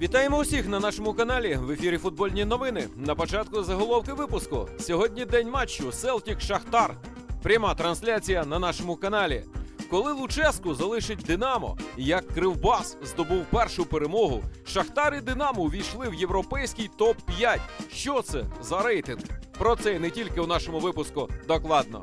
Вітаємо усіх на нашому каналі. В ефірі футбольні новини. На початку заголовки випуску. Сьогодні день матчу Селтік Шахтар. Пряма трансляція на нашому каналі. Коли Луческу залишить Динамо, як Кривбас здобув першу перемогу, Шахтар і Динамо увійшли в європейський топ 5 Що це за рейтинг? Про це не тільки у нашому випуску докладно.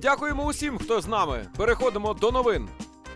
Дякуємо усім, хто з нами. Переходимо до новин.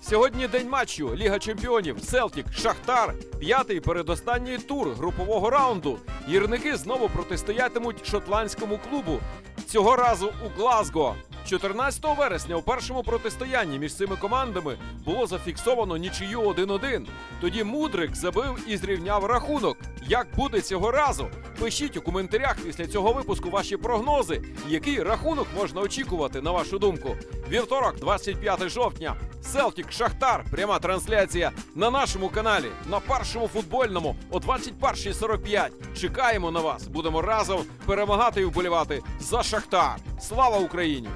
Сьогодні день матчу Ліга Чемпіонів Селтік Шахтар. П'ятий передостанній тур групового раунду. Гірники знову протистоятимуть шотландському клубу. Цього разу у Глазго. 14 вересня у першому протистоянні між цими командами було зафіксовано нічию 1-1. Тоді Мудрик забив і зрівняв рахунок. Як буде цього разу? Пишіть у коментарях після цього випуску ваші прогнози. Який рахунок можна очікувати, на вашу думку? Вівторок, 25 жовтня. Селтік Шахтар. Пряма трансляція на нашому каналі на першому футбольному о 21.45. Чекаємо на вас. Будемо разом перемагати і вболівати за Шахтар. Слава Україні!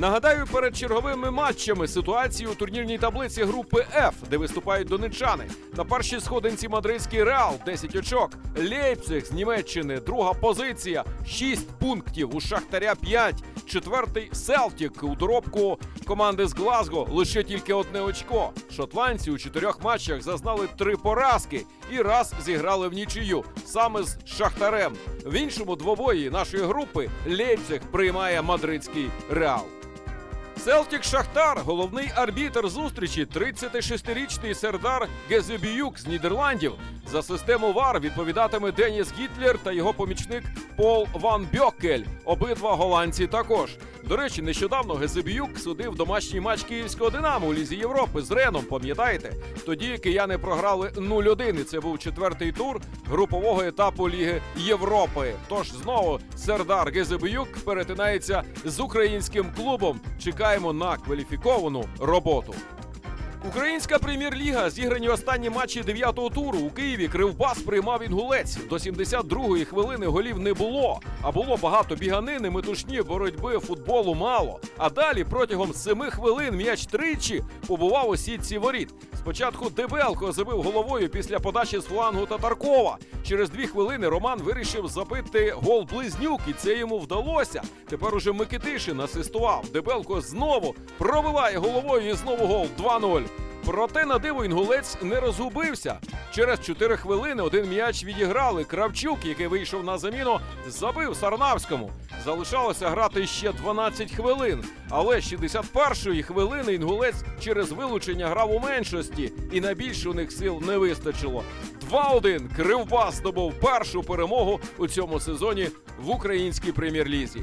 Нагадаю, перед черговими матчами ситуацію у турнірній таблиці групи F, де виступають донечани. На першій сходинці мадридський Реал 10 очок. Лейпциг з Німеччини, друга позиція, 6 пунктів. У Шахтаря 5. Четвертий Селтік у доробку команди з Глазго лише тільки одне очко. Шотландці у чотирьох матчах зазнали три поразки і раз зіграли в нічию саме з Шахтарем. В іншому двобої нашої групи Лейпциг приймає мадридський Реал. Селтік Шахтар, головний арбітр зустрічі, 36-річний Сердар Гезебіюк з Нідерландів. За систему ВАР відповідатиме Деніс Гітлер та його помічник Пол Ван Бьоккель. Обидва голландці також. До речі, нещодавно Гезебіюк судив домашній матч київського Динамо у Лізі Європи з Реном. Пам'ятаєте? Тоді кияни програли 0-1, і це був четвертий тур групового етапу Ліги Європи. Тож знову Сердар Гезебіюк перетинається з українським клубом. Чекаємо на кваліфіковану роботу. Українська прем'єр-ліга зіграні останні матчі дев'ятого туру у Києві. Кривбас приймав інгулець. До 72-ї хвилини голів не було. А було багато біганини, метушні, боротьби, футболу мало. А далі протягом семи хвилин м'яч тричі побував у сітці воріт. Спочатку Дебелко забив головою після подачі з флангу Татаркова. Через дві хвилини Роман вирішив забити гол близнюк, і це йому вдалося. Тепер уже Микитишин асистував. Дебелко знову пробиває головою і знову гол 2-0. Проте на диво інгулець не розгубився. Через 4 хвилини один м'яч відіграли. Кравчук, який вийшов на заміну, забив Сарнавському. Залишалося грати ще 12 хвилин. Але 61-ї хвилини інгулець через вилучення грав у меншості, і на більше у них сил не вистачило. 2-1 Кривбас здобув першу перемогу у цьому сезоні в українській прем'єр-лізі.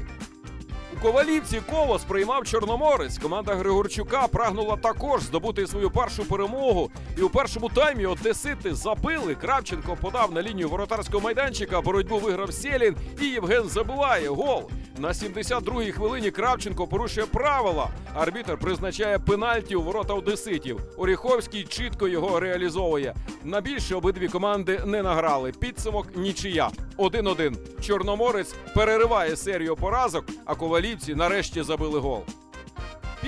Ковалівці колос приймав Чорноморець. Команда Григорчука прагнула також здобути свою першу перемогу. І у першому таймі Одесити забили. Кравченко подав на лінію воротарського майданчика. Боротьбу виграв Селін і Євген забиває гол. На 72-й хвилині Кравченко порушує правила. Арбітр призначає пенальті у ворота Одеситів. Оріховський чітко його реалізовує. На більше обидві команди не награли. Підсумок нічия. 1-1. Чорноморець перериває серію поразок, а ковалівці нарешті забили гол.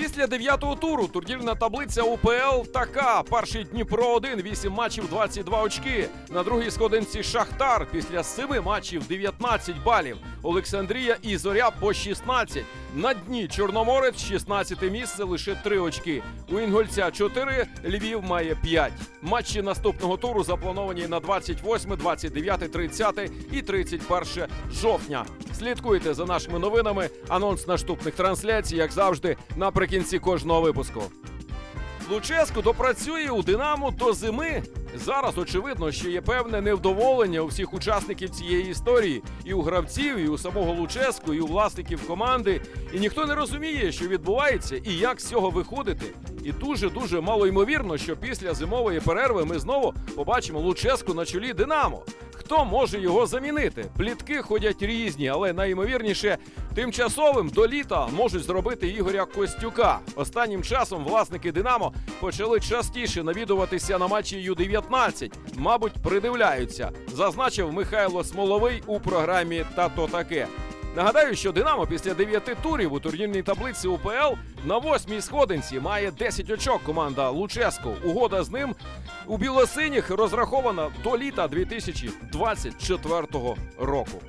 Після дев'ятого туру турнірна таблиця УПЛ така. Перший Дніпро 1, 8 матчів, 22 очки. На другій сходинці Шахтар після 7 матчів 19 балів. Олександрія і Зоря по 16. На дні Чорноморець 16 місце, лише 3 очки. У Інгольця 4, Львів має 5. Матчі наступного туру заплановані на 28, 29, 30 і 31 жовтня. Слідкуйте за нашими новинами. Анонс наступних трансляцій, як завжди, наприкінці кожного випуску. Луческо допрацює у Динамо до зими. Зараз очевидно, що є певне невдоволення у всіх учасників цієї історії, і у гравців, і у самого Луческу, і у власників команди. І ніхто не розуміє, що відбувається і як з цього виходити. І дуже дуже мало ймовірно, що після зимової перерви ми знову побачимо Луческу на чолі Динамо. Хто може його замінити? Плітки ходять різні, але найімовірніше тимчасовим до літа можуть зробити Ігоря Костюка. Останнім часом власники Динамо почали частіше навідуватися на матчі Ю-19. Мабуть, придивляються, зазначив Михайло Смоловий у програмі Та то таке. Нагадаю, що Динамо після дев'яти турів у турнірній таблиці УПЛ на восьмій сходинці має 10 очок команда Луческо. Угода з ним у білосиніх розрахована до літа 2024 року.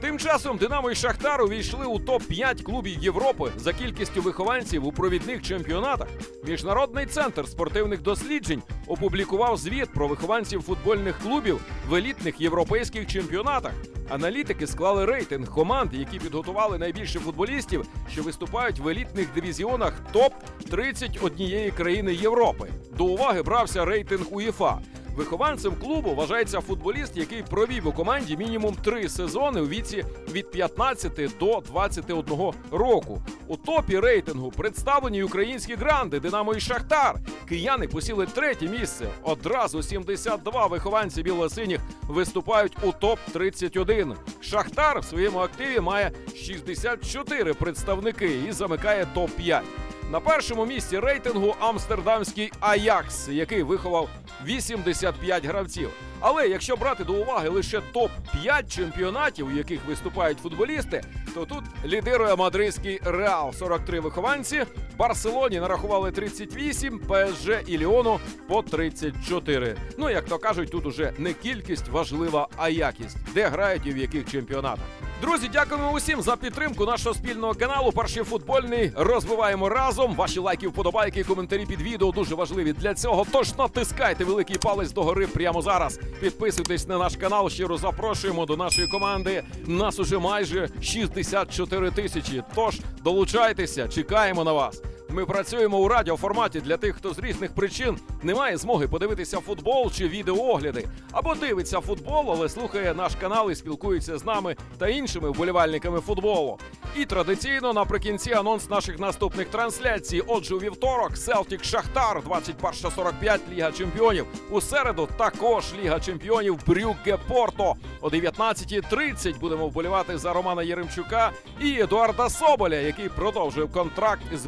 Тим часом Динамо і Шахтар увійшли у топ-5 клубів Європи за кількістю вихованців у провідних чемпіонатах. Міжнародний центр спортивних досліджень опублікував звіт про вихованців футбольних клубів в елітних європейських чемпіонатах. Аналітики склали рейтинг команд, які підготували найбільше футболістів, що виступають в елітних дивізіонах топ 31 країни Європи. До уваги брався рейтинг УЄФА. Вихованцем клубу вважається футболіст, який провів у команді мінімум три сезони у віці від 15 до 21 року. У топі рейтингу представлені українські гранди Динамо і Шахтар. Кияни посіли третє місце. Одразу 72 вихованці білосиніх виступають у топ 31 Шахтар в своєму активі має 64 представники і замикає топ 5 на першому місці рейтингу амстердамський Аякс, який виховав 85 гравців. Але якщо брати до уваги лише топ 5 чемпіонатів, у яких виступають футболісти, то тут лідирує мадридський Реал 43 вихованці. Барселоні нарахували 38, ПСЖ і Ліону по 34. Ну як то кажуть, тут уже не кількість важлива, а якість, де грають і в яких чемпіонатах. Друзі, дякуємо усім за підтримку нашого спільного каналу. Перший футбольний розвиваємо разом. Ваші лайки, вподобайки, коментарі під відео дуже важливі для цього. Тож натискайте великий палець догори прямо зараз. Підписуйтесь на наш канал. Щиро запрошуємо до нашої команди. Нас уже майже 64 тисячі. Тож долучайтеся, чекаємо на вас. Ми працюємо у радіоформаті для тих, хто з різних причин не має змоги подивитися футбол чи відеоогляди, або дивиться футбол, але слухає наш канал і спілкується з нами та іншими вболівальниками футболу. І традиційно наприкінці анонс наших наступних трансляцій. Отже, у вівторок Селтік Шахтар, 21.45 Ліга Чемпіонів. У середу також Ліга Чемпіонів Брюгге Порто. О 19.30 будемо вболівати за Романа Єремчука і Едуарда Соболя, який продовжує контракт з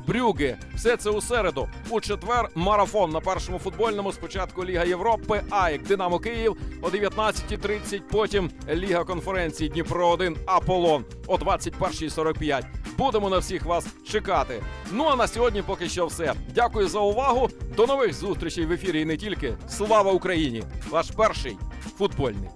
Все це у середу. У четвер марафон на першому футбольному. Спочатку Ліга Європи, АЕК Динамо Київ о 19.30. Потім Ліга конференції Дніпро 1 Аполлон о 21.45. Будемо на всіх вас чекати. Ну а на сьогодні поки що все. Дякую за увагу. До нових зустрічей в ефірі і не тільки. Слава Україні! Ваш перший футбольний.